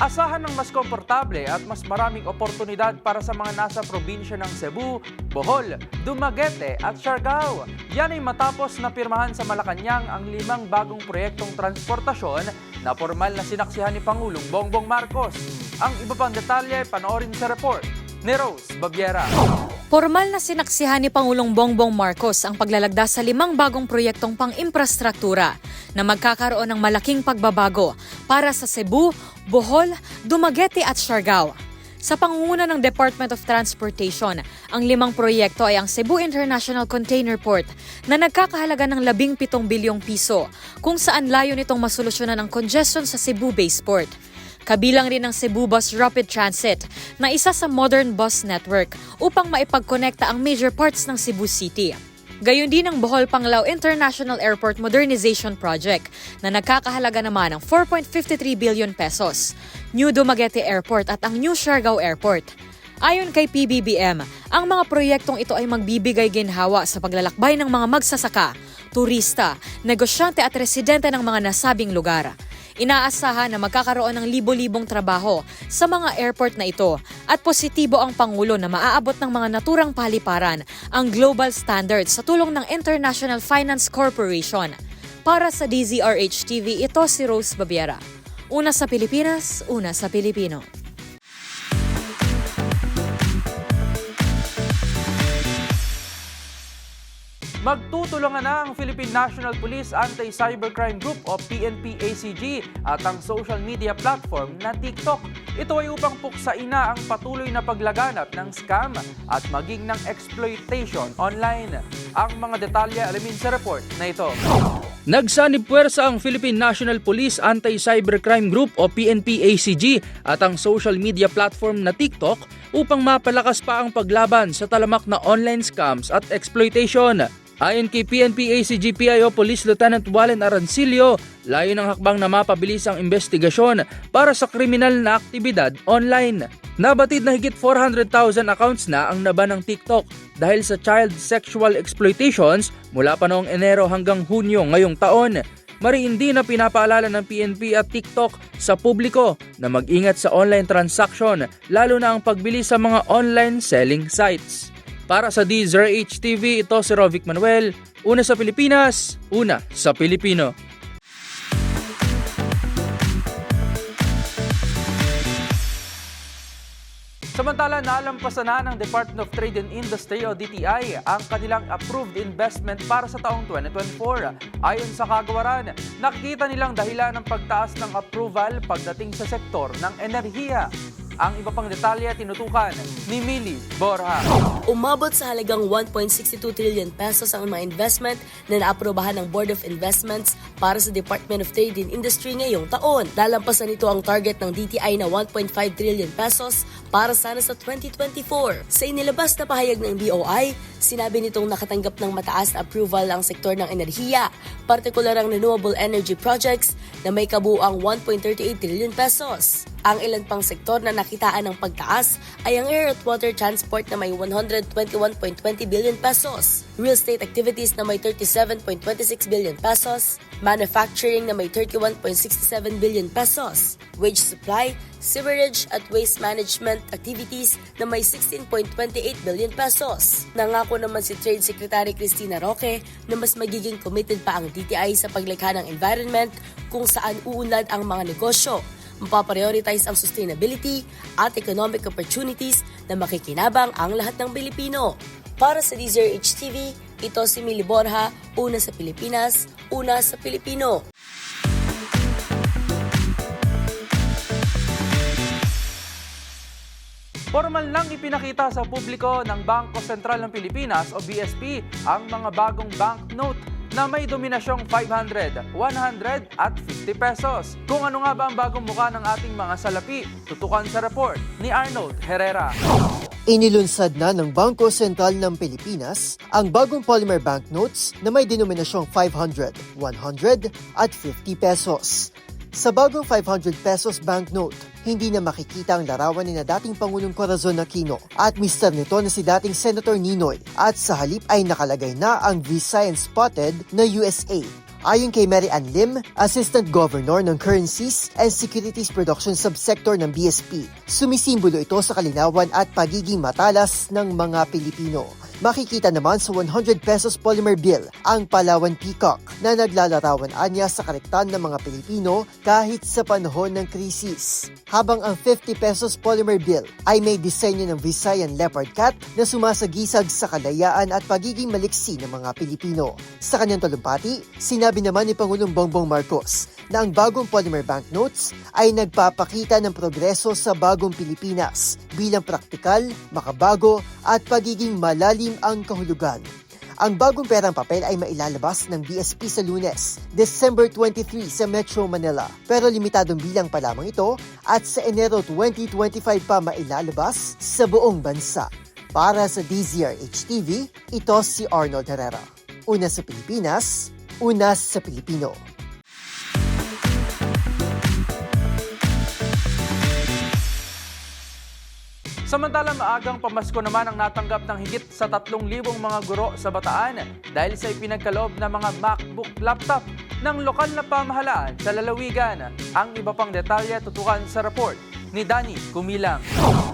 Asahan ng mas komportable at mas maraming oportunidad para sa mga nasa probinsya ng Cebu, Bohol, Dumaguete at Siargao. Yan ay matapos na pirmahan sa Malacanang ang limang bagong proyektong transportasyon na formal na sinaksihan ni Pangulong Bongbong Marcos. Ang iba pang detalye panoorin sa report ni Rose Babiera. Formal na sinaksihan ni Pangulong Bongbong Marcos ang paglalagda sa limang bagong proyektong pang-imprastruktura na magkakaroon ng malaking pagbabago para sa Cebu, Bohol, Dumaguete at Siargao. Sa pangunguna ng Department of Transportation, ang limang proyekto ay ang Cebu International Container Port na nagkakahalaga ng 17 bilyong piso kung saan layo nitong masolusyonan ang congestion sa Cebu Base Port. Kabilang rin ang Cebu Bus Rapid Transit na isa sa modern bus network upang maipagkonekta ang major parts ng Cebu City. Gayon din ang Bohol Panglao International Airport Modernization Project na nagkakahalaga naman ng 4.53 billion pesos, New Dumaguete Airport at ang New Siargao Airport. Ayon kay PBBM, ang mga proyektong ito ay magbibigay ginhawa sa paglalakbay ng mga magsasaka, turista, negosyante at residente ng mga nasabing lugar. Inaasahan na magkakaroon ng libo-libong trabaho sa mga airport na ito at positibo ang Pangulo na maaabot ng mga naturang paliparan ang global standards sa tulong ng International Finance Corporation. Para sa DZRH TV, ito si Rose Babiera. Una sa Pilipinas, una sa Pilipino. Magtutulungan na ang Philippine National Police Anti-Cybercrime Group o PNP-ACG at ang social media platform na TikTok. Ito ay upang puksain na ang patuloy na paglaganap ng scam at maging ng exploitation online. Ang mga detalye alamin sa report na ito. Nagsanib puwersa ang Philippine National Police Anti-Cybercrime Group o PNP-ACG at ang social media platform na TikTok upang mapalakas pa ang paglaban sa talamak na online scams at exploitation. Ayon kay PNP-ACG PIO Police Lieutenant Wallen Arancilio, layo ng hakbang na mapabilis ang investigasyon para sa kriminal na aktibidad online. Nabatid na higit 400,000 accounts na ang naba ng TikTok dahil sa child sexual exploitations mula pa noong Enero hanggang Hunyo ngayong taon. Mariin din na pinapaalala ng PNP at TikTok sa publiko na mag-ingat sa online transaction lalo na ang pagbili sa mga online selling sites. Para sa DZRH TV, ito si Rovic Manuel. Una sa Pilipinas, una sa Pilipino. Samantala, nalampasan na ng Department of Trade and Industry o DTI ang kanilang approved investment para sa taong 2024. Ayon sa kagawaran, nakikita nilang dahilan ng pagtaas ng approval pagdating sa sektor ng enerhiya. Ang iba pang detalye tinutukan ni Millie Borja. Umabot sa halagang 1.62 trillion pesos ang mga investment na naaprobahan ng Board of Investments para sa Department of Trade and Industry ngayong taon. Lalampasan nito ang target ng DTI na 1.5 trillion pesos para sana sa 2024. Sa inilabas na pahayag ng BOI, sinabi nitong nakatanggap ng mataas na approval ang sektor ng enerhiya, partikular ang renewable energy projects na may kabuang 1.38 trillion pesos. Ang ilan pang sektor na nakitaan ng pagtaas ay ang air at water transport na may 121.20 billion pesos, real estate activities na may 37.26 billion pesos, manufacturing na may 31.67 billion pesos, wage supply, sewerage at waste management activities na may 16.28 billion pesos. Nangako naman si Trade Secretary Cristina Roque na mas magiging committed pa ang DTI sa paglikha ng environment kung saan uunlad ang mga negosyo mapaprioritize ang sustainability at economic opportunities na makikinabang ang lahat ng Pilipino. Para sa DZRH TV, ito si Mili Borja, una sa Pilipinas, una sa Pilipino. Formal nang ipinakita sa publiko ng Bangko Sentral ng Pilipinas o BSP ang mga bagong banknote na may dominasyong 500, 100 at 50 pesos. Kung ano nga ba ang bagong muka ng ating mga salapi, tutukan sa report ni Arnold Herrera. Inilunsad na ng Bangko Sentral ng Pilipinas ang bagong polymer banknotes na may denominasyong 500, 100 at 50 pesos. Sa bagong 500 pesos banknote, hindi na makikita ang larawan ni na dating Pangulong Corazon Aquino at mister nito na si dating Senator Ninoy at sa halip ay nakalagay na ang Visa and Spotted na USA. Ayon kay Mary Ann Lim, Assistant Governor ng Currencies and Securities Production Subsector ng BSP, sumisimbolo ito sa kalinawan at pagiging matalas ng mga Pilipino. Makikita naman sa 100 pesos polymer bill ang Palawan Peacock na naglalarawan anya sa karektan ng mga Pilipino kahit sa panahon ng krisis. Habang ang 50 pesos polymer bill ay may disenyo ng Visayan leopard cat na sumasagisag sa kalayaan at pagiging maliksi ng mga Pilipino. Sa kanyang talumpati, sinabi naman ni Pangulong Bongbong Marcos na ang bagong polymer banknotes ay nagpapakita ng progreso sa bagong Pilipinas bilang praktikal, makabago at pagiging malalim ang kahulugan. Ang bagong perang papel ay mailalabas ng BSP sa lunes, December 23 sa Metro Manila. Pero limitadong bilang pa lamang ito at sa Enero 2025 pa mailalabas sa buong bansa. Para sa DZRH TV, ito si Arnold Herrera. Una sa Pilipinas, una sa Pilipino. Samantala maagang pamasko naman ang natanggap ng higit sa 3,000 mga guro sa Bataan dahil sa ipinagkaloob na mga MacBook laptop ng lokal na pamahalaan sa lalawigan. Ang iba pang detalye tutukan sa report ni Danny Kumilang.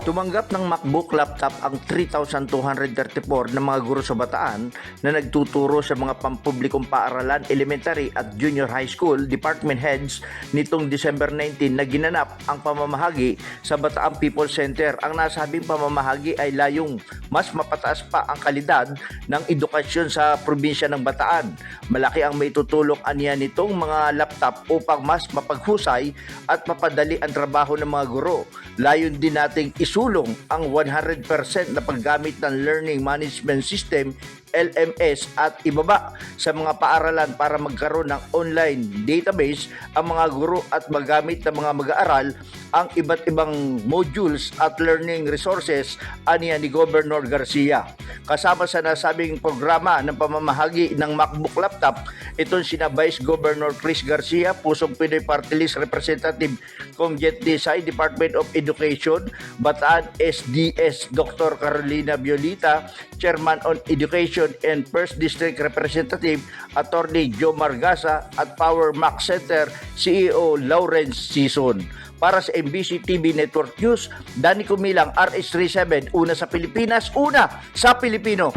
Tumanggap ng MacBook laptop ang 3,234 na mga guro sa Bataan na nagtuturo sa mga pampublikong paaralan, elementary at junior high school department heads nitong December 19 na ginanap ang pamamahagi sa Bataan People Center. Ang nasabing pamamahagi ay layong mas mapataas pa ang kalidad ng edukasyon sa probinsya ng Bataan. Malaki ang may tutulong aniya nitong mga laptop upang mas mapaghusay at mapadali ang trabaho ng mga guro. Layon din nating isulong ang 100% na paggamit ng Learning Management System LMS at ibaba sa mga paaralan para magkaroon ng online database ang mga guro at magamit ng mga mag-aaral ang iba't ibang modules at learning resources aniya ni Governor Garcia. Kasama sa nasabing programa ng pamamahagi ng MacBook laptop, itong sina Vice Governor Chris Garcia, Pusong Pinoy Party List Representative Kong Jet Desai, Department of Education, Bataan SDS, Dr. Carolina Violita, Chairman on Education and First District Representative Attorney Joe Margasa at Power Max Center CEO Lawrence Sison. Para sa MBC TV Network News, Danny Kumilang, RH37, una sa Pilipinas, una sa Pilipino.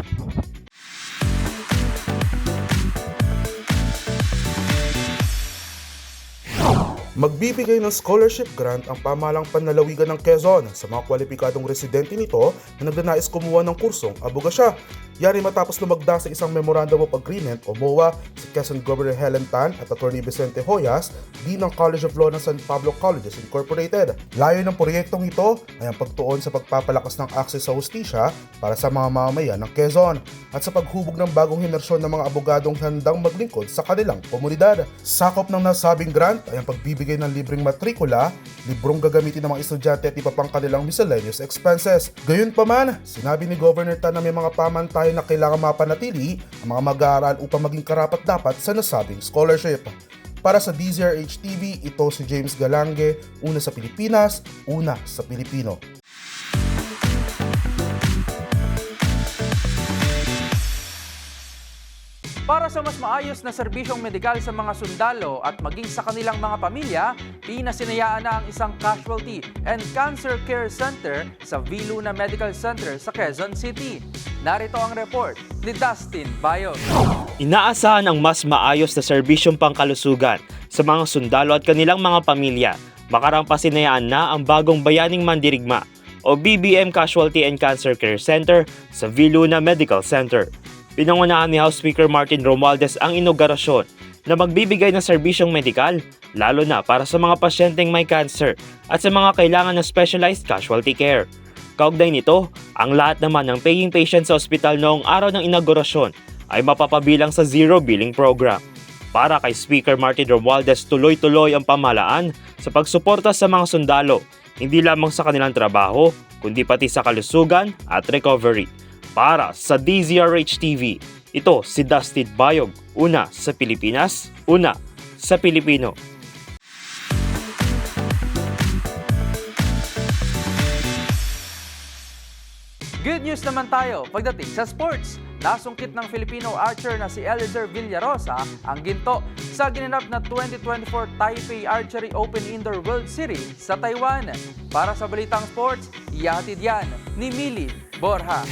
Magbibigay ng scholarship grant ang pamahalang panlalawigan ng Quezon sa mga kwalipikadong residente nito na nagnanais kumuha ng kursong abogasya. Yari matapos lumagda sa isang Memorandum of Agreement o MOA si Quezon Governor Helen Tan at Attorney Vicente Hoyas, Dean ng College of Law ng San Pablo Colleges Incorporated. Layo ng proyektong ito ay ang pagtuon sa pagpapalakas ng access sa hustisya para sa mga mamamayan ng Quezon at sa paghubog ng bagong henersyon ng mga abogadong handang maglingkod sa kanilang komunidad. Sakop ng nasabing grant ay ang pagbibigay ng libreng matrikula, librong gagamitin ng mga estudyante at iba pang kanilang miscellaneous expenses. Gayunpaman, sinabi ni Governor Tan na may mga pamantayan na kailangan mapanatili ang mga mag-aaral upang maging karapat dapat sa nasabing scholarship. Para sa DZRH TV, ito si James Galange, una sa Pilipinas, una sa Pilipino. Para sa mas maayos na serbisyong medikal sa mga sundalo at maging sa kanilang mga pamilya, pinasinayaan na ang isang casualty and cancer care center sa Viluna Medical Center sa Quezon City. Narito ang report ni Dustin Bayo. Inaasahan ang mas maayos na serbisyong pangkalusugan sa mga sundalo at kanilang mga pamilya. Makarang pasinayaan na ang bagong Bayaning Mandirigma o BBM Casualty and Cancer Care Center sa Viluna Medical Center. Pinangunahan ni House Speaker Martin Romualdez ang inogarasyon na magbibigay ng serbisyong medikal lalo na para sa mga pasyenteng may cancer at sa mga kailangan ng specialized casualty care. Kaugnay nito, ang lahat naman ng paying patient sa ospital noong araw ng inaugurasyon ay mapapabilang sa zero billing program. Para kay Speaker Martin Romualdez, tuloy-tuloy ang pamalaan sa pagsuporta sa mga sundalo, hindi lamang sa kanilang trabaho, kundi pati sa kalusugan at recovery. Para sa DZRH TV, ito si Dustin Bayog, una sa Pilipinas, una sa Pilipino. Good news naman tayo pagdating sa sports. Nasungkit ng Filipino archer na si Eliezer Villarosa ang ginto sa ginanap na 2024 Taipei Archery Open Indoor World Series sa Taiwan. Para sa Balitang Sports, ihatid yan ni Mili Borja.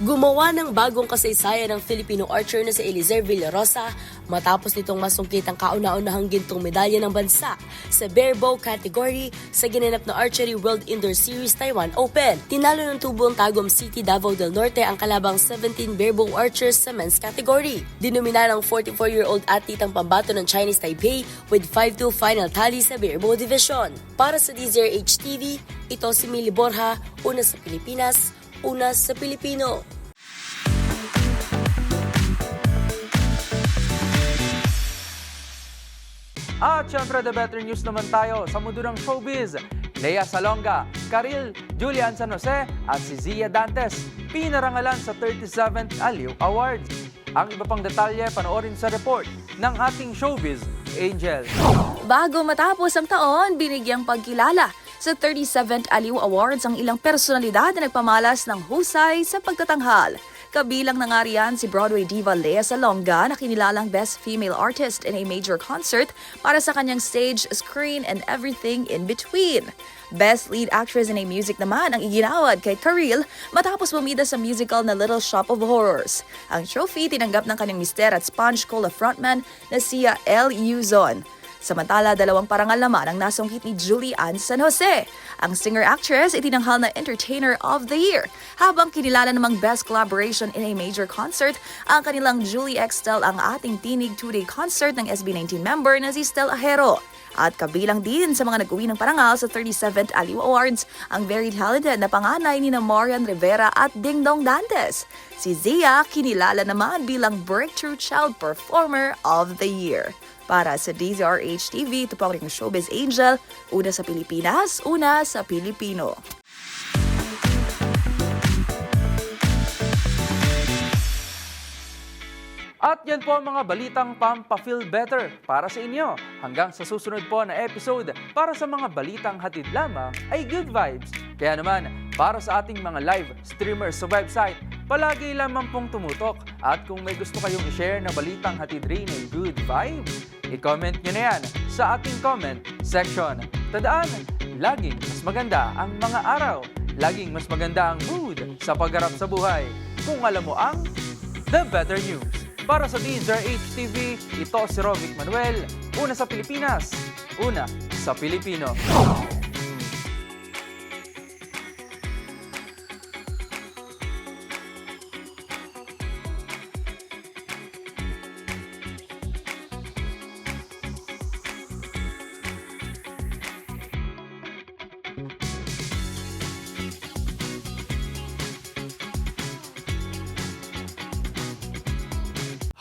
Gumawa ng bagong kasaysayan ng Filipino archer na si Elizer Villarosa matapos nitong masungkit ang kauna-unahang gintong medalya ng bansa sa bare bow category sa ginanap na Archery World Indoor Series Taiwan Open. Tinalo ng tubong Tagum City, Davao del Norte ang kalabang 17 bare bow archers sa men's category. Dinumina ng 44-year-old athlete ang pambato ng Chinese Taipei with 5-2 final tally sa bare bow division. Para sa DZRH TV, ito si Mili Borja, una sa Pilipinas, una sa Pilipino. At syempre, the better news naman tayo sa mundo ng showbiz. Lea Salonga, Karil, Julian San Jose at si Zia Dantes pinarangalan sa 37th Aliw Awards. Ang iba pang detalye panoorin sa report ng ating showbiz Angel. Bago matapos ang taon, binigyang pagkilala sa 37th Aliw Awards ang ilang personalidad na nagpamalas ng husay sa pagtatanghal. Kabilang na nga riyan si Broadway diva Lea Salonga na kinilalang Best Female Artist in a Major Concert para sa kanyang stage, screen, and everything in between. Best Lead Actress in a Music naman ang iginawad kay Karil matapos bumida sa musical na Little Shop of Horrors. Ang trophy tinanggap ng kanyang mister at Sponge Cola frontman na siya L. Uzon. Samantala, dalawang parangal naman ang nasungkit ni Julie Ann San Jose. Ang singer-actress itinanghal na Entertainer of the Year, habang kinilala namang Best Collaboration in a Major Concert ang kanilang Julie X Stel ang ating tinig two-day concert ng SB19 member na si Stel Ajero. At kabilang din sa mga nag-uwi ng parangal sa 37th Aliw Awards, ang very talented na panganay ni na Marian Rivera at Ding Dong Dantes. Si Zia kinilala naman bilang Breakthrough Child Performer of the Year. Para sa DZRH TV, ito po ang Showbiz Angel, una sa Pilipinas, una sa Pilipino. At yan po ang mga balitang Pampa-Feel Better para sa inyo. Hanggang sa susunod po na episode para sa mga balitang hatid lamang ay good vibes. Kaya naman, para sa ating mga live streamers sa website, palagi lamang pong tumutok. At kung may gusto kayong i-share na balitang hatid rin ay good vibes, i-comment nyo na yan sa ating comment section. Tandaan, laging mas maganda ang mga araw. Laging mas maganda ang mood sa pagharap sa buhay. Kung alam mo ang The Better News. Para sa DZRH TV, ito si Rovic Manuel. Una sa Pilipinas, una sa Pilipino.